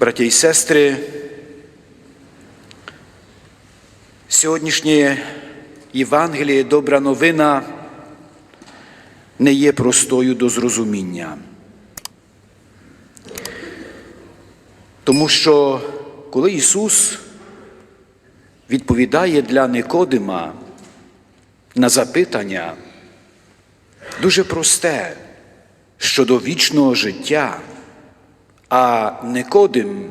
Браття і сестри, сьогоднішнє Євангеліє, добра новина не є простою до зрозуміння. Тому що коли Ісус відповідає для Никодима на запитання дуже просте щодо вічного життя, а Никодим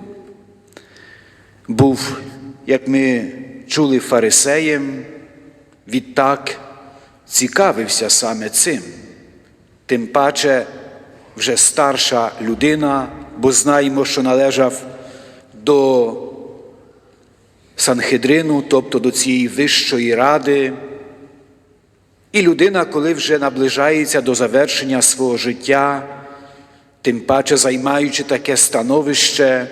був, як ми чули, фарисеєм, відтак цікавився саме цим, тим паче вже старша людина, бо знаємо, що належав до Санхедрину, тобто до цієї вищої ради. І людина, коли вже наближається до завершення свого життя, тим паче займаючи таке становище,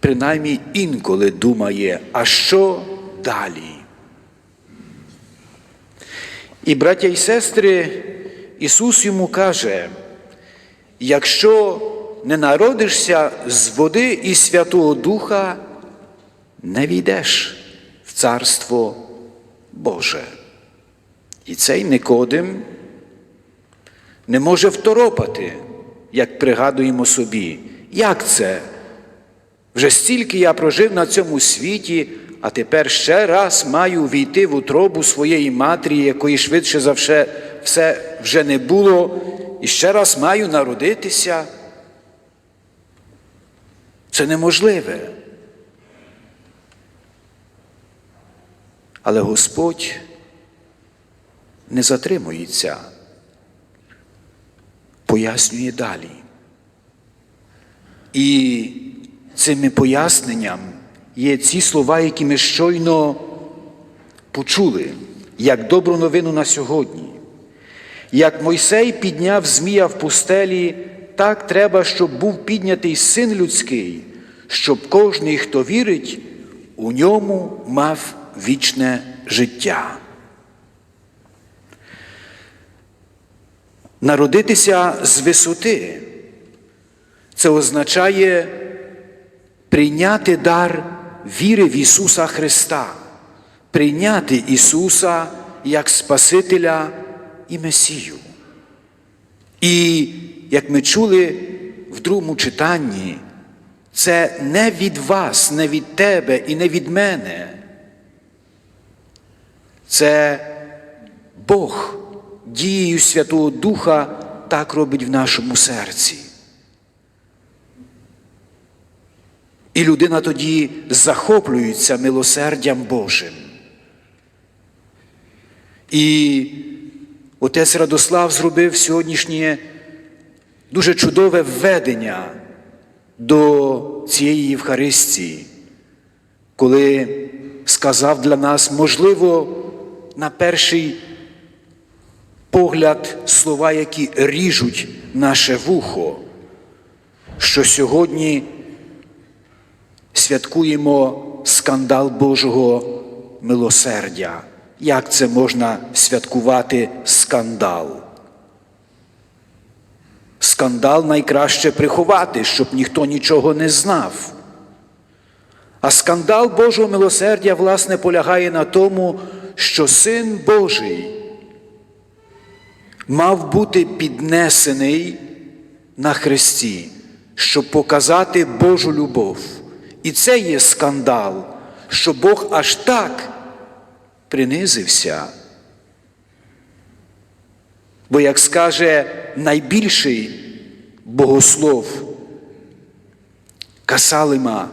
принаймні інколи думає, а що далі? І, браття і сестри, Ісус йому каже, якщо не народишся з води і Святого Духа, не війдеш в Царство Боже. І цей Никодим не може второпати, як пригадуємо собі. Як це? Вже стільки я прожив на цьому світі, а тепер ще раз маю війти в утробу своєї матері, якої швидше за все, все вже не було, і ще раз маю народитися. Це неможливе. Але Господь не затримується, пояснює далі. І цими поясненням є ці слова, які ми щойно почули, як добру новину на сьогодні. Як Мойсей підняв Змія в пустелі, так треба, щоб був піднятий син людський, щоб кожний, хто вірить, у ньому мав вічне життя. Народитися з висоти це означає прийняти дар віри в Ісуса Христа, прийняти Ісуса як Спасителя і Месію. І, як ми чули в другому читанні, це не від вас, не від тебе і не від мене. Це Бог дією Святого Духа так робить в нашому серці. І людина тоді захоплюється милосердям Божим. І отець Радослав зробив сьогоднішнє дуже чудове введення до цієї Євхаристії, коли сказав для нас, можливо, на перший погляд слова, які ріжуть наше вухо, що сьогодні святкуємо скандал Божого милосердя. Як це можна святкувати скандал? Скандал найкраще приховати, щоб ніхто нічого не знав. А скандал Божого милосердя, власне, полягає на тому, що Син Божий мав бути піднесений на хресті, щоб показати Божу любов. І це є скандал, що Бог аж так принизився. Бо, як скаже найбільший богослов Касалима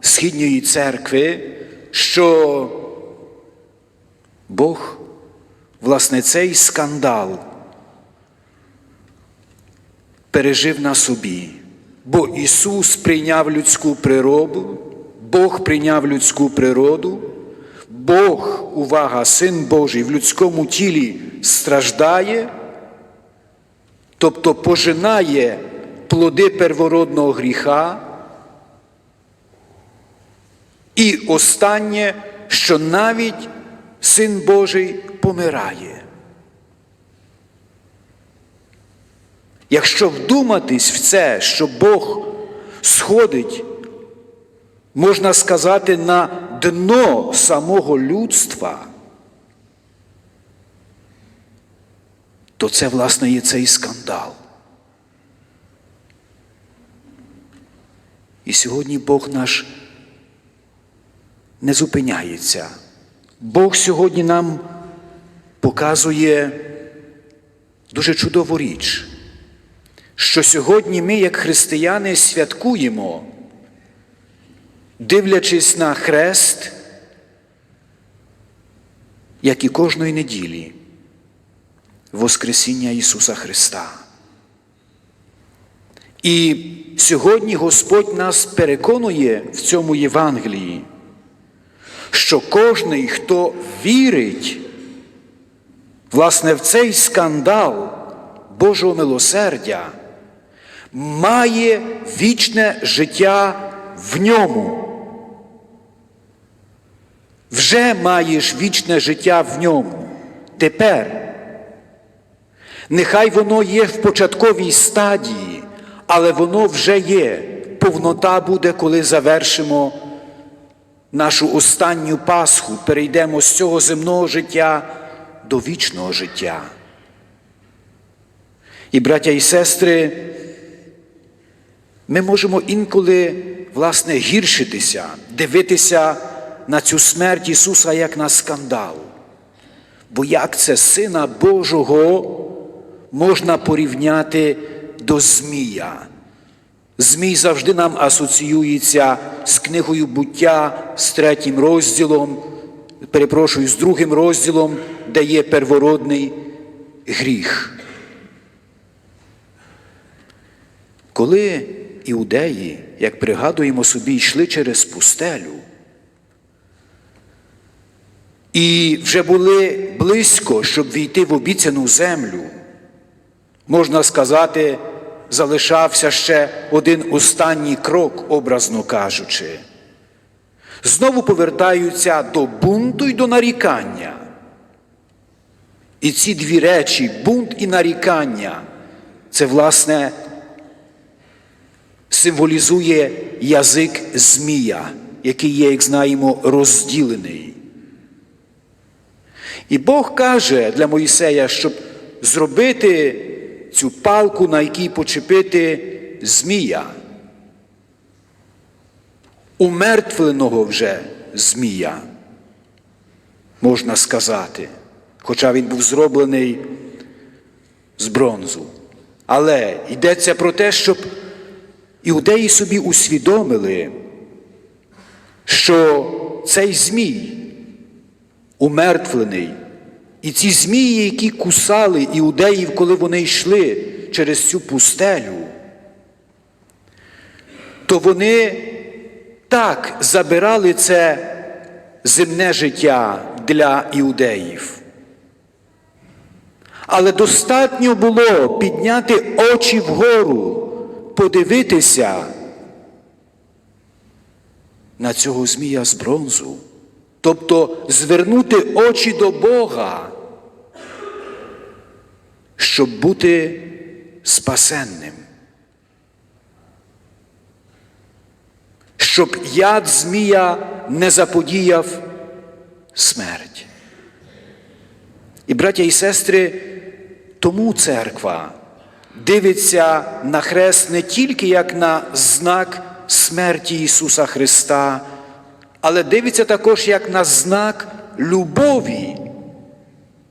Східньої церкви, що Бог, власне, цей скандал пережив на собі, бо Ісус прийняв людську природу, Бог прийняв людську природу, Бог, увага, Син Божий в людському тілі страждає, тобто пожинає плоди первородного гріха. І останнє, що навіть Син Божий помирає. Якщо вдуматись в це, що Бог сходить, можна сказати, на дно самого людства, то це, власне, є цей скандал. І сьогодні Бог наш не зупиняється. Бог сьогодні нам показує дуже чудову річ, що сьогодні ми, як християни, святкуємо, дивлячись на хрест, як і кожної неділі, Воскресіння Ісуса Христа. І сьогодні Господь нас переконує в цьому Євангелії, що кожний, хто вірить, власне, в цей скандал Божого милосердя, має вічне життя в ньому. Вже маєш вічне життя в ньому. Тепер. Нехай воно є в початковій стадії, але воно вже є. Повнота буде, коли завершимо нашу останню Пасху, перейдемо з цього земного життя до вічного життя. І, браття і сестри, ми можемо інколи, власне, гіршитися, дивитися на цю смерть Ісуса як на скандал. Бо як це Сина Божого можна порівняти до Змія? Змій завжди нам асоціюється з книгою буття, з третім розділом, перепрошую, з другим розділом, де є первородний гріх. Коли іудеї, як пригадуємо собі, йшли через пустелю, і вже були близько, щоб війти в обіцяну землю, можна сказати, залишався ще один останній крок, образно кажучи. Знову повертаються до бунту і до нарікання. І ці дві речі, бунт і нарікання, це, власне, символізує язик Змія, який є, як знаємо, розділений. І Бог каже для Моїсея, щоб зробити цю палку, на якій почепити Змія, умертвленого вже Змія, можна сказати, хоча він був зроблений з бронзу. Але йдеться про те, щоб іудеї собі усвідомили, що цей Змій умертвлений, і ці змії, які кусали іудеїв, коли вони йшли через цю пустелю, то вони так забирали це земне життя для іудеїв. Але достатньо було підняти очі вгору, подивитися на цього змія з бронзу, тобто звернути очі до Бога, щоб бути спасенним. Щоб яд Змія не заподіяв смерть. І, браття і сестри, тому церква дивиться на хрест не тільки як на знак смерті Ісуса Христа, але дивиться також як на знак любові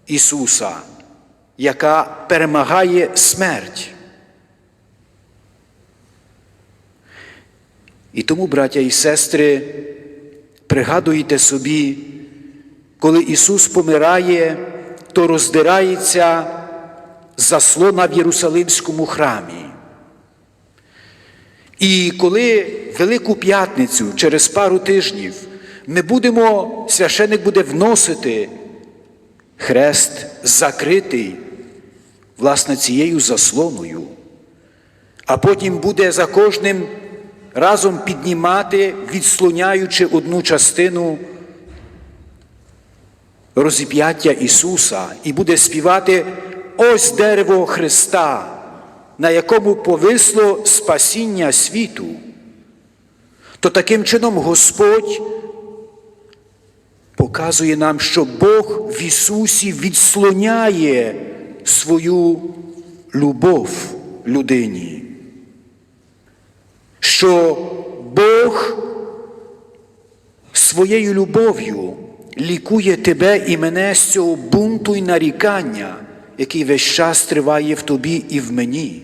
Ісуса, яка перемагає смерть. І тому, браття і сестри, пригадуйте собі, коли Ісус помирає, то роздирається заслона в Єрусалимському храмі. І коли Велику П'ятницю через пару тижнів ми будемо, священик буде вносити хрест закритий, власне, цією заслоною, а потім буде за кожним разом піднімати, відслоняючи одну частину розіп'яття Ісуса, і буде співати ось дерево Христа, на якому повисло спасіння світу. то таким чином Господь показує нам, що Бог в Ісусі відслоняє свою любов людині, що Бог своєю любов'ю лікує тебе і мене з цього бунту і нарікання, який весь час триває в тобі і в мені.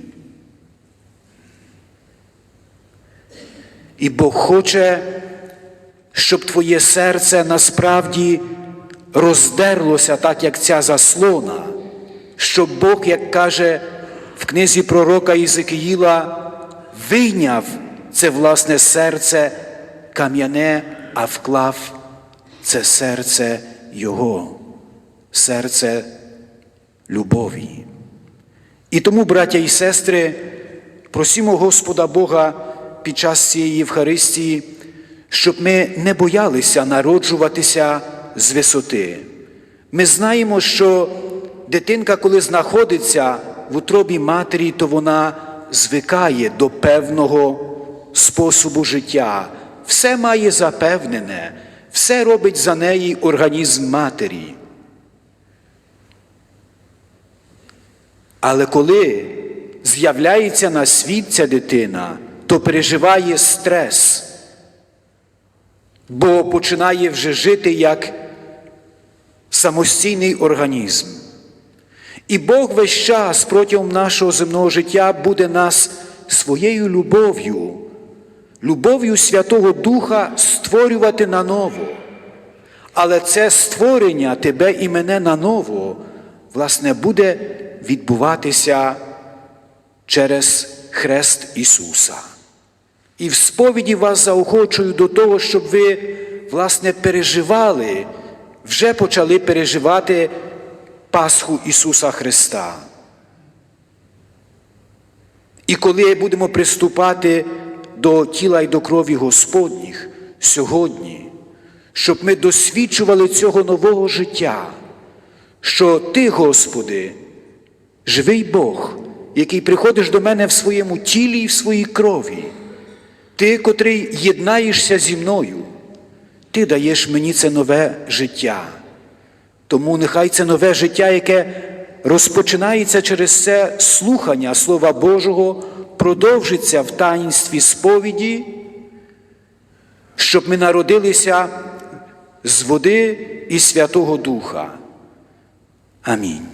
І Бог хоче, щоб твоє серце насправді роздерлося так, як ця заслона, щоб Бог, як каже в книзі пророка Ізекиїла, вийняв це власне серце кам'яне, а вклав це серце Його, серце любові. І тому, браття і сестри, просімо Господа Бога під час цієї Євхаристії, щоб ми не боялися народжуватися з висоти. Ми знаємо, що дитинка, коли знаходиться в утробі матері, то вона звикає до певного способу життя, все має запевнене, все робить за неї організм матері. Але коли з'являється на світ ця дитина, то переживає стрес, бо починає вже жити як самостійний організм. І Бог весь час протягом нашого земного життя буде нас своєю любов'ю, любов'ю Святого Духа створювати наново. Але це створення тебе і мене наново, власне, буде відбуватися через хрест Ісуса. І в сповіді вас заохочую до того, щоб ви, власне, переживали, вже почали переживати Пасху Ісуса Христа. І коли будемо приступати до тіла і до крові Господніх сьогодні, щоб ми досвідчували цього нового життя, що Ти, Господи, живий Бог, який приходиш до мене в своєму тілі і в своїй крові, Ти, котрий єднаєшся зі мною, Ти даєш мені це нове життя. Тому нехай це нове життя, яке розпочинається через це слухання Слова Божого, продовжиться в таїнстві сповіді, щоб ми народилися з води і Святого Духа. Амінь.